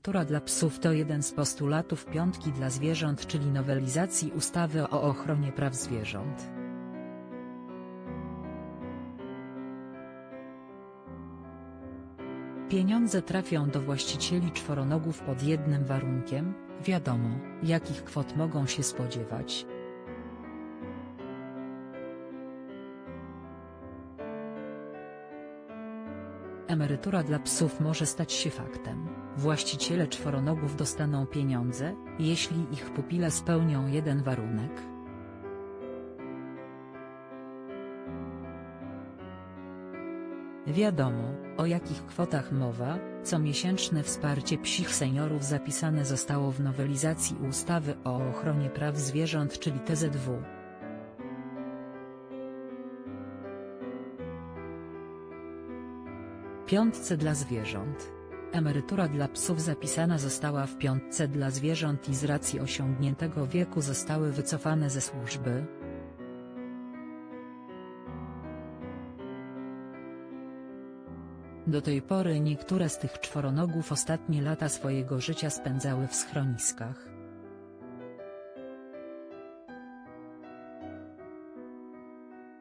Emerytura dla psów to jeden z postulatów piątki dla zwierząt czyli nowelizacji ustawy o ochronie praw zwierząt. Pieniądze trafią do właścicieli czworonogów pod jednym warunkiem, wiadomo, jakich kwot mogą się spodziewać. Emerytura dla psów może stać się faktem. Właściciele czworonogów dostaną pieniądze, jeśli ich pupile spełnią jeden warunek. Wiadomo, o jakich kwotach mowa, comiesięczne wsparcie psich seniorów zapisane zostało w nowelizacji ustawy o ochronie praw zwierząt czyli TZW. Piątce dla zwierząt. Emerytura dla psów zapisana została w piątce dla zwierząt i z racji osiągniętego wieku zostały wycofane ze służby. Do tej pory niektóre z tych czworonogów ostatnie lata swojego życia spędzały w schroniskach.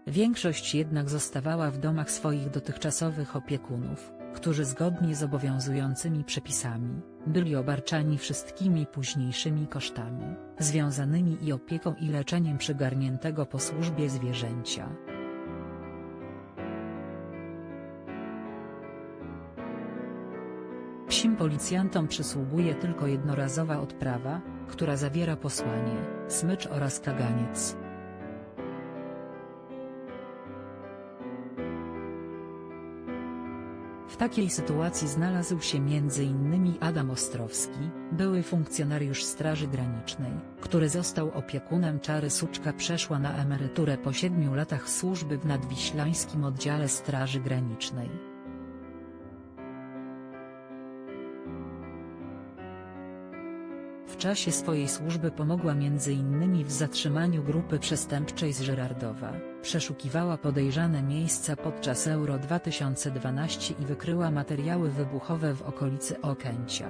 Większość jednak zostawała w domach swoich dotychczasowych opiekunów, którzy zgodnie z obowiązującymi przepisami, byli obarczani wszystkimi późniejszymi kosztami, związanymi i opieką i leczeniem przygarniętego po służbie zwierzęcia. Psim policjantom przysługuje tylko jednorazowa odprawa, która zawiera posłanie, smycz oraz kaganiec. W takiej sytuacji znalazł się m.in. Adam Ostrowski, były funkcjonariusz Straży Granicznej, który został opiekunem Czary Suczka przeszła na emeryturę po siedmiu latach służby w nadwiślańskim oddziale Straży Granicznej. W czasie swojej służby pomogła m.in. w zatrzymaniu grupy przestępczej z Żyrardowa, przeszukiwała podejrzane miejsca podczas Euro 2012 i wykryła materiały wybuchowe w okolicy Okęcia.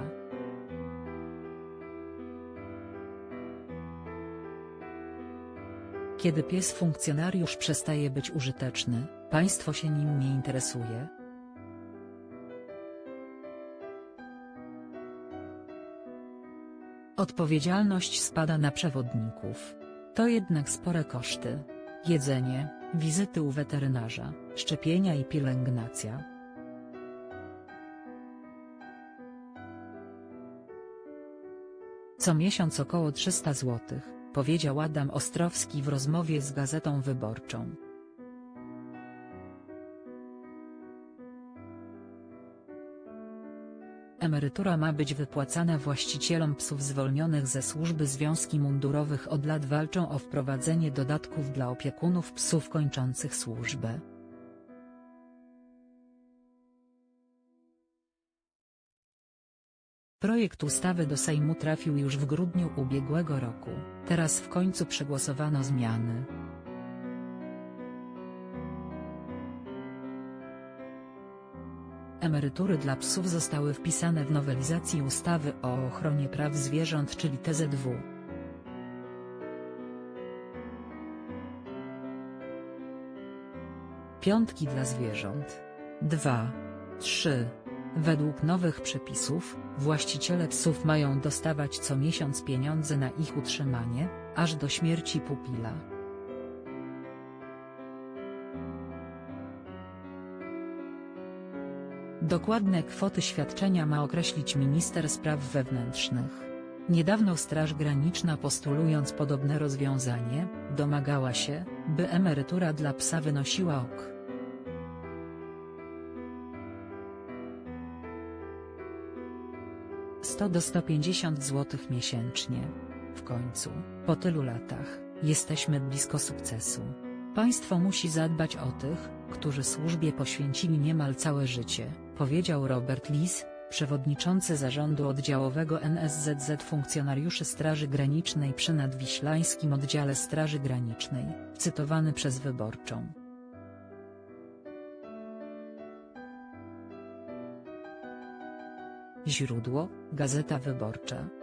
Kiedy pies funkcjonariusz przestaje być użyteczny, państwo się nim nie interesuje, Odpowiedzialność spada na przewodników. To jednak spore koszty. Jedzenie, wizyty u weterynarza, szczepienia i pielęgnacja. Co miesiąc około 300 zł, powiedział Adam Ostrowski w rozmowie z Gazetą Wyborczą. Emerytura ma być wypłacana właścicielom psów zwolnionych ze służby związki mundurowych od lat walczą o wprowadzenie dodatków dla opiekunów psów kończących służbę. Projekt ustawy do Sejmu trafił już w grudniu ubiegłego roku, teraz w końcu przegłosowano zmiany. Emerytury dla psów zostały wpisane w nowelizacji ustawy o ochronie praw zwierząt czyli TZW. Piątki dla zwierząt. 2. 3. Według nowych przepisów, właściciele psów mają dostawać co miesiąc pieniądze na ich utrzymanie, aż do śmierci pupila. Dokładne kwoty świadczenia ma określić minister spraw wewnętrznych. Niedawno Straż Graniczna postulując podobne rozwiązanie, domagała się, by emerytura dla psa wynosiła ok. Sto do 150 zł miesięcznie. W końcu, po tylu latach, jesteśmy blisko sukcesu. Państwo musi zadbać o tych, którzy służbie poświęcili niemal całe życie powiedział Robert Lis, przewodniczący zarządu oddziałowego NSZZ funkcjonariuszy Straży Granicznej przy Nadwiślańskim Oddziale Straży Granicznej, cytowany przez Wyborczą. Źródło: Gazeta Wyborcza.